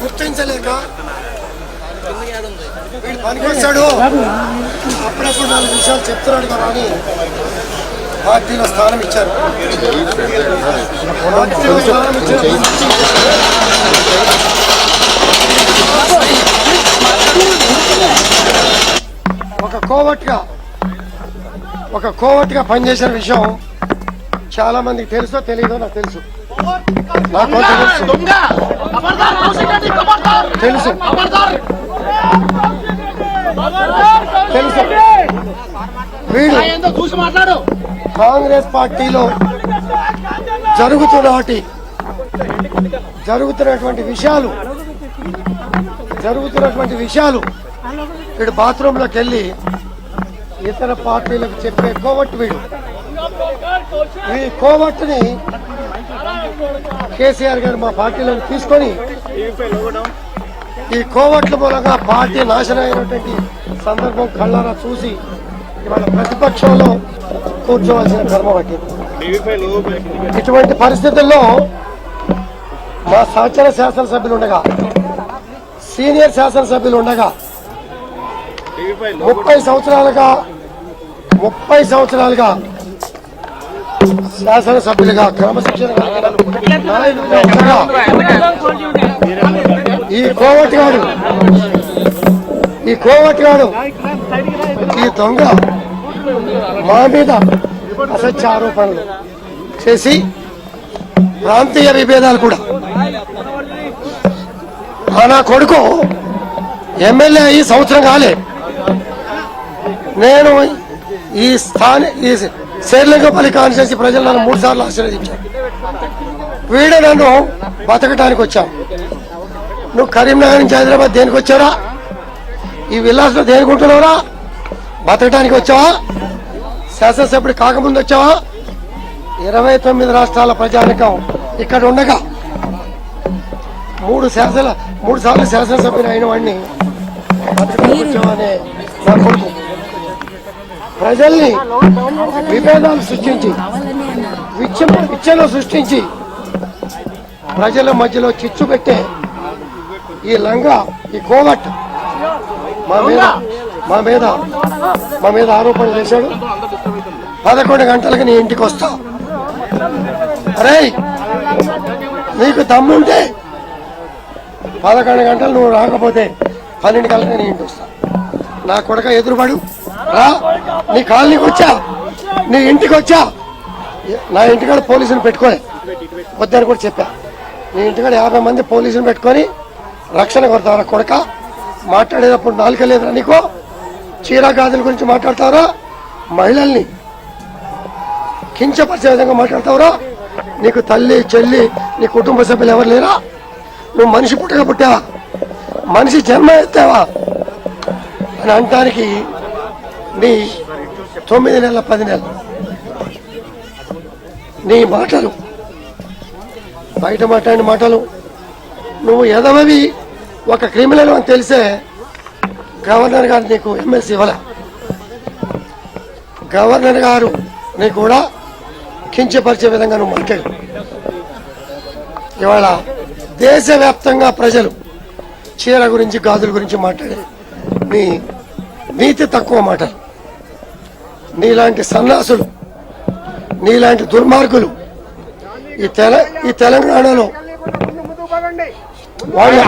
గుర్తించలేక వీడు పనికొస్తాడు అప్పుడప్పుడు నాలుగు విషయాలు చెప్తున్నాడు కదా అని పార్టీలో స్థానం ఇచ్చారు. పార్టీలో స్థానం ఇచ్చారు. ఒక కోవట్గా ఒక కోవట్గా పనిచేసిన విషయం చాలామందికి తెలుసో తెలియదో నాకు తెలుసు. తెలుసు. దొంగ ఖబర్దార్ తెలుసు. వీడు చూసి మాట్లాడు కాంగ్రెస్ పార్టీలో జరుగుతున్నటి జరుగుతున్నటువంటి విషయాలు జరుగుతున్నటువంటి విషయాలు వీడు బాత్రూంలోకి వెళ్ళి ఇతర పార్టీలకు చెప్పే కోవట్టు వీడు. ఈ కోవట్టుని కేసీఆర్ గారు మా పార్టీలను తీసుకొని ఈ కోవట్ల మూలంగా పార్టీ నాశనం అయినటువంటి సందర్భం కళ్ళారా చూసి ఇవాళ ప్రతిపక్షంలో కూర్చోవలసిన కర్మ పట్టింది ఇటువంటి పరిస్థితుల్లో మా సహచర శాసనసభ్యులు ఉండగా సీనియర్ శాసనసభ్యులు ఉండగా ముప్పై సంవత్సరాలుగా ముప్పై సంవత్సరాలుగా శాసనసభ్యులుగా క్రమశిక్షణ ఈ కోవటి గారు ఈ కోవటి గారు ఈ దొంగ మా మీద అసత్య ఆరోపణలు చేసి ప్రాంతీయ విభేదాలు కూడా. నా కొడుకు ఎమ్మెల్యే అయ్యి సంవత్సరం కాలే. నేను ఈ స్థాని ఈ శేర్లింగపల్లి కాన్స్టిట్యూన్సీ ప్రజలు నన్ను మూడు సార్లు ఆశీర్వదించాను వీడే నన్ను బతకటానికి వచ్చాం నువ్వు కరీంనగర్ నుంచి హైదరాబాద్ దేనికి వచ్చారా ఈ విలాస్లో దేనికి ఉంటున్నావురా? బతకటానికి వచ్చావా? శాసనసభ్యుడు కాకముందు వచ్చావా? ఇరవై తొమ్మిది రాష్ట్రాల ప్రజానికం ఇక్కడ ఉండగా మూడు శాసన మూడు సార్లు శాసనసభ్యులు అయిన వాడిని బతకటానికి వచ్చావనే నా కొడుకు. ప్రజల్ని విభేదాలు సృష్టించి విచ్చ విచ్చను సృష్టించి ప్రజల మధ్యలో చిచ్చు పెట్టే ఈ లంగా ఈ కోవట్ మా మీద మా మీద మా మీద ఆరోపణలు చేశాడు. పదకొండు గంటలకు నీ ఇంటికి వస్తా. అరే నీకు దమ్ముంటే పదకొండు గంటలు నువ్వు రాకపోతే పన్నెండు గంటలకు నీ ఇంటికి వస్తా. నా కొడక ఎదురుపడు. నీ కాలనీకి వచ్చా? నీ ఇంటికి వచ్చా? నా ఇంటికాడ పోలీసులు పెట్టుకోలే వద్దని కూడా చెప్పా. నీ ఇంటికాడ యాభై మంది పోలీసులు పెట్టుకొని రక్షణ కొడతారా కొడక? మాట్లాడేటప్పుడు నాలుక లేదురా నీకు? చీర గాజుల గురించి మాట్లాడతారా మహిళల్ని కించపరిచే విధంగా మాట్లాడతావురా నీకు తల్లి చెల్లి నీ కుటుంబ సభ్యులు ఎవరు లేరా? నువ్వు మనిషి పుట్టగా పుట్టావా మనిషి జన్మ ఎత్తావా? అని అంటానికి నీ తొమ్మిది నెలల పది నెలలు. నీ మాటలు. బయట మాట్లాడిన మాటలు. నువ్వు ఎదవవి ఒక క్రిమినల్ అని తెలిసే గవర్నర్ గారు నీకు ఎమ్మెల్సీ ఇవ్వలే. గవర్నర్ గారు నీకు కూడా కించపరిచే విధంగా నువ్వు మాట్లాడు. ఇవాళ దేశవ్యాప్తంగా ప్రజలు చీర గురించి గాజుల గురించి మాట్లాడే నీ నీతి తక్కువ మాటలు. నీలాంటి సన్నాసులు నీలాంటి దుర్మార్గులు ఈ తెల ఈ తెలంగాణలో వాళ్ళు